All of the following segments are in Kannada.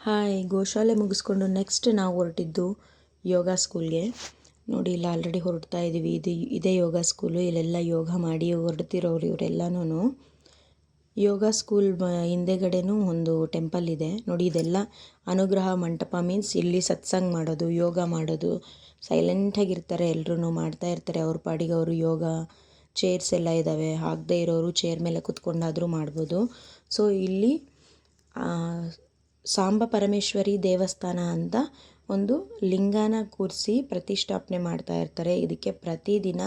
ಹಾಯ್, ಗೋಶಾಲೆ ಮುಗಿಸ್ಕೊಂಡು ನೆಕ್ಸ್ಟ್ ನಾವು ಹೊರಟಿದ್ದು ಯೋಗ ಸ್ಕೂಲ್ಗೆ ನೋಡಿ, ಇಲ್ಲಿ ಆಲ್ರೆಡಿ ಹೊರಡ್ತಾ ಇದ್ದೀವಿ ಇದು ಇದೇ ಯೋಗ ಸ್ಕೂಲು ಇಲ್ಲೆಲ್ಲ ಯೋಗ ಮಾಡಿ ಹೊರಡ್ತಿರೋರು ಇವರೆಲ್ಲನೂ ಯೋಗ ಸ್ಕೂಲ್ ಹಿಂದೆಗಡೆನೂ ಒಂದು ಟೆಂಪಲ್ ಇದೆ. ನೋಡಿ, ಇದೆಲ್ಲ ಅನುಗ್ರಹ ಮಂಟಪ ಮೀನ್ಸ್ ಇಲ್ಲಿ ಸತ್ಸಂಗ್ ಮಾಡೋದು, ಯೋಗ ಮಾಡೋದು. ಸೈಲೆಂಟಾಗಿರ್ತಾರೆ ಎಲ್ಲರೂ ಮಾಡ್ತಾ ಇರ್ತಾರೆ. ಅವ್ರ ಪಾಡಿಗೆ ಅವರು ಯೋಗ ಚೇರ್ಸ್ ಎಲ್ಲ ಇದ್ದಾವೆ ಆಗದೇ ಇರೋರು ಚೇರ್ ಮೇಲೆ ಕುತ್ಕೊಂಡಾದರೂ ಮಾಡ್ಬೋದು. ಸೊ ಇಲ್ಲಿ ಸಾಂಬ ಪರಮೇಶ್ವರಿ ದೇವಸ್ಥಾನ ಅಂತ ಒಂದು ಲಿಂಗನ ಕೂರಿಸಿ ಪ್ರತಿಷ್ಠಾಪನೆ ಮಾಡ್ತಾ ಇರ್ತಾರೆ. ಇದಕ್ಕೆ ಪ್ರತಿದಿನ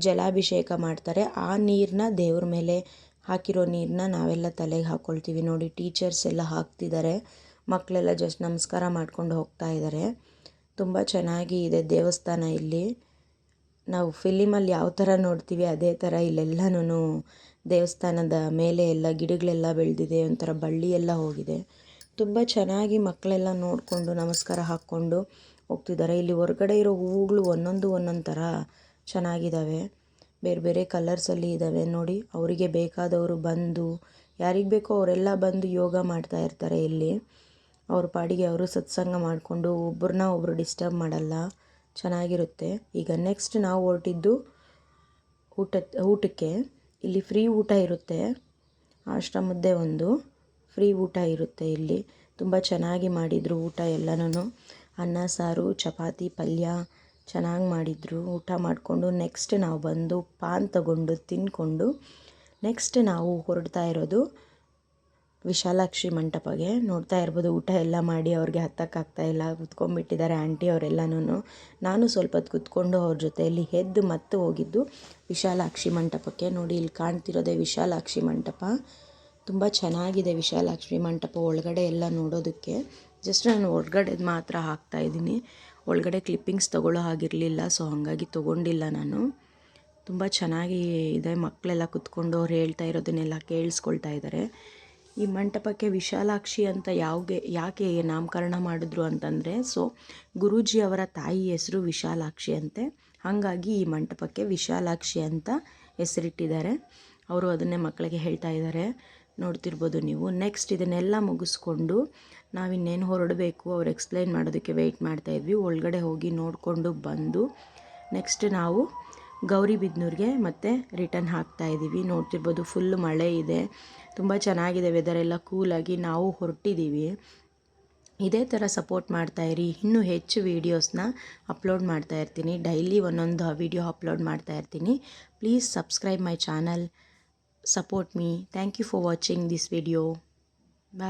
ಜಲಾಭಿಷೇಕ ಮಾಡ್ತಾರೆ. ಆ ನೀರನ್ನ ದೇವ್ರ ಮೇಲೆ ಹಾಕಿರೋ ನೀರನ್ನ ನಾವೆಲ್ಲ ತಲೆಗೆ ಹಾಕ್ಕೊಳ್ತೀವಿ ನೋಡಿ, ಟೀಚರ್ಸ್ ಎಲ್ಲ ಹಾಕ್ತಿದ್ದಾರೆ. ಮಕ್ಕಳೆಲ್ಲ ಜಸ್ಟ್ ನಮಸ್ಕಾರ ಮಾಡ್ಕೊಂಡು ಹೋಗ್ತಾ ಇದ್ದಾರೆ. ತುಂಬ ಚೆನ್ನಾಗಿ ಇದೆ ದೇವಸ್ಥಾನ ಇಲ್ಲಿ. ನಾವು ಫಿಲಿಮಲ್ಲಿ ಯಾವ ಥರ ನೋಡ್ತೀವಿ, ಅದೇ ಥರ ಇಲ್ಲೆಲ್ಲನೂ ದೇವಸ್ಥಾನದ ಮೇಲೆ ಎಲ್ಲ ಗಿಡಗಳೆಲ್ಲ ಬೆಳೆದಿದೆ, ಒಂಥರ ಬಳ್ಳಿ ಎಲ್ಲ ಹೋಗಿದೆ. ತುಂಬ ಚೆನ್ನಾಗಿ ಮಕ್ಕಳೆಲ್ಲ ನೋಡಿಕೊಂಡು ನಮಸ್ಕಾರ ಹಾಕ್ಕೊಂಡು ಹೋಗ್ತಿದ್ದಾರೆ. ಇಲ್ಲಿ ಹೊರಗಡೆ ಇರೋ ಹೂವುಗಳು ಒಂದೊಂದು ಒಂದೊಂದು ಥರ ಚೆನ್ನಾಗಿದ್ದಾವೆ ಬೇರೆ ಬೇರೆ ಕಲರ್ಸಲ್ಲಿ ಇದ್ದಾವೆ ನೋಡಿ, ಅವರಿಗೆ ಬೇಕಾದವರು ಬಂದು, ಯಾರಿಗೆ ಬೇಕೋ ಅವರೆಲ್ಲ ಬಂದು ಯೋಗ ಮಾಡ್ತಾ ಇರ್ತಾರೆ ಇಲ್ಲಿ. ಅವ್ರ ಪಾಡಿಗೆ ಅವರು ಸತ್ಸಂಗ ಮಾಡಿಕೊಂಡು ಒಬ್ಬರನ್ನ ಒಬ್ಬರು ಡಿಸ್ಟರ್ಬ್ ಮಾಡಲ್ಲ. ಚೆನ್ನಾಗಿರುತ್ತೆ. ಈಗ ನೆಕ್ಸ್ಟ್ ನಾವು ಹೊರಟಿದ್ದು ಊಟ ಊಟಕ್ಕೆ. ಇಲ್ಲಿ ಫ್ರೀ ಊಟ ಇರುತ್ತೆ. ಆಶ್ರಮದ್ದೇ ಒಂದು. ಫ್ರೀ ಊಟ ಇರುತ್ತೆ ಇಲ್ಲಿ. ತುಂಬ ಚೆನ್ನಾಗಿ ಮಾಡಿದರು ಊಟ ಎಲ್ಲನೂ ಅನ್ನ, ಸಾರು, ಚಪಾತಿ, ಪಲ್ಯ ಚೆನ್ನಾಗಿ ಮಾಡಿದರು. ಊಟ ಮಾಡಿಕೊಂಡು ನೆಕ್ಸ್ಟ್ ನಾವು ಬಂದು ಪಾನ್ ತಗೊಂಡು ತಿಂದ್ಕೊಂಡು ನೆಕ್ಸ್ಟ್ ನಾವು ಹೊರಡ್ತಾ ಇರೋದು ವಿಶಾಲಾಕ್ಷಿ ಮಂಟಪಗೆ. ನೋಡ್ತಾ ಇರ್ಬೋದು ಊಟ ಎಲ್ಲ ಮಾಡಿ ಅವ್ರಿಗೆ ಹತ್ತಕ್ಕಾಗ್ತಾ ಇಲ್ಲ. ಕುತ್ಕೊಂಡ್ಬಿಟ್ಟಿದ್ದಾರೆ ಆಂಟಿ ಅವರೆಲ್ಲನೂ ನಾನು ಸ್ವಲ್ಪ ಹೊತ್ತು ಕುತ್ಕೊಂಡು ಅವ್ರ ಜೊತೆಯಲ್ಲಿ ಎದ್ದು ಮತ್ತೆ ಹೋಗಿದ್ದು ವಿಶಾಲಾಕ್ಷಿ ಮಂಟಪಕ್ಕೆ. ನೋಡಿ, ಇಲ್ಲಿ ಕಾಣ್ತಿರೋದೇ ವಿಶಾಲಾಕ್ಷಿ ಮಂಟಪ. ತುಂಬ ಚೆನ್ನಾಗಿದೆ ವಿಶಾಲಾಕ್ಷಿ ಮಂಟಪ ಒಳಗಡೆ ಎಲ್ಲ ನೋಡೋದಕ್ಕೆ. ಜಸ್ಟ್ ನಾನು ಹೊರ್ಗಡೆದು ಮಾತ್ರ ಹಾಕ್ತಾ ಇದ್ದೀನಿ. ಒಳಗಡೆ ಕ್ಲಿಪ್ಪಿಂಗ್ಸ್ ತೊಗೊಳ್ಳೋ ಹಾಗಿರಲಿಲ್ಲ ಸೊ ಹಾಗಾಗಿ ತೊಗೊಂಡಿಲ್ಲ ನಾನು. ತುಂಬ ಚೆನ್ನಾಗಿ ಇದೆ ಮಕ್ಕಳೆಲ್ಲ ಕುತ್ಕೊಂಡು ಅವ್ರು ಹೇಳ್ತಾ ಇರೋದನ್ನೆಲ್ಲ ಕೇಳಿಸ್ಕೊಳ್ತಾ ಇದ್ದಾರೆ ಈ ಮಂಟಪಕ್ಕೆ ವಿಶಾಲಾಕ್ಷಿ ಅಂತ ಯಾವ್ಗೆ, ಯಾಕೆ ನಾಮಕರಣ ಮಾಡಿದ್ರು ಅಂತಂದರೆ ಸೊ ಗುರೂಜಿ ಅವರ ತಾಯಿ ಹೆಸರು ವಿಶಾಲಾಕ್ಷಿ ಅಂತೆ. ಹಾಗಾಗಿ ಈ ಮಂಟಪಕ್ಕೆ ವಿಶಾಲಾಕ್ಷಿ ಅಂತ ಹೆಸರಿಟ್ಟಿದ್ದಾರೆ. ಅವರು ಅದನ್ನೇ ಮಕ್ಕಳಿಗೆ ಹೇಳ್ತಾ ಇದ್ದಾರೆ ನೋಡ್ತಿರ್ಬೋದು ನೀವು. ನೆಕ್ಸ್ಟ್ ಇದನ್ನೆಲ್ಲ ಮುಗಿಸ್ಕೊಂಡು ನಾವಿನ್ನೇನು ಹೊರಡಬೇಕು ಅವ್ರು ಎಕ್ಸ್ಪ್ಲೈನ್ ಮಾಡೋದಕ್ಕೆ ವೆಯ್ಟ್ ಮಾಡ್ತಾಯಿದ್ವಿ ಒಳಗಡೆ ಹೋಗಿ ನೋಡಿಕೊಂಡು ಬಂದು ನೆಕ್ಸ್ಟ್ ನಾವು ಗೌರಿಬಿದ್ನೂರಿಗೆ ಮತ್ತೆ ರಿಟರ್ನ್ ಹಾಕ್ತಾ ಇದ್ದೀವಿ ನೋಡ್ತಿರ್ಬೋದು ಫುಲ್ ಮಳೆ ಇದೆ. ತುಂಬ ಚೆನ್ನಾಗಿದೆ ವೆದರ್ ಎಲ್ಲ ಕೂಲಾಗಿ ನಾವು ಹೊರಟಿದ್ದೀವಿ ಇದೇ ಥರ ಸಪೋರ್ಟ್ ಮಾಡ್ತಾಯಿರಿ ಇನ್ನೂ ಹೆಚ್ಚು ವೀಡಿಯೋಸ್ನ ಅಪ್ಲೋಡ್ ಮಾಡ್ತಾ ಇರ್ತೀನಿ. ಡೈಲಿ ಒಂದೊಂದು ವೀಡಿಯೋ ಅಪ್ಲೋಡ್ ಮಾಡ್ತಾ ಇರ್ತೀನಿ. Please subscribe my channel support me. Thank you for watching this video. Bye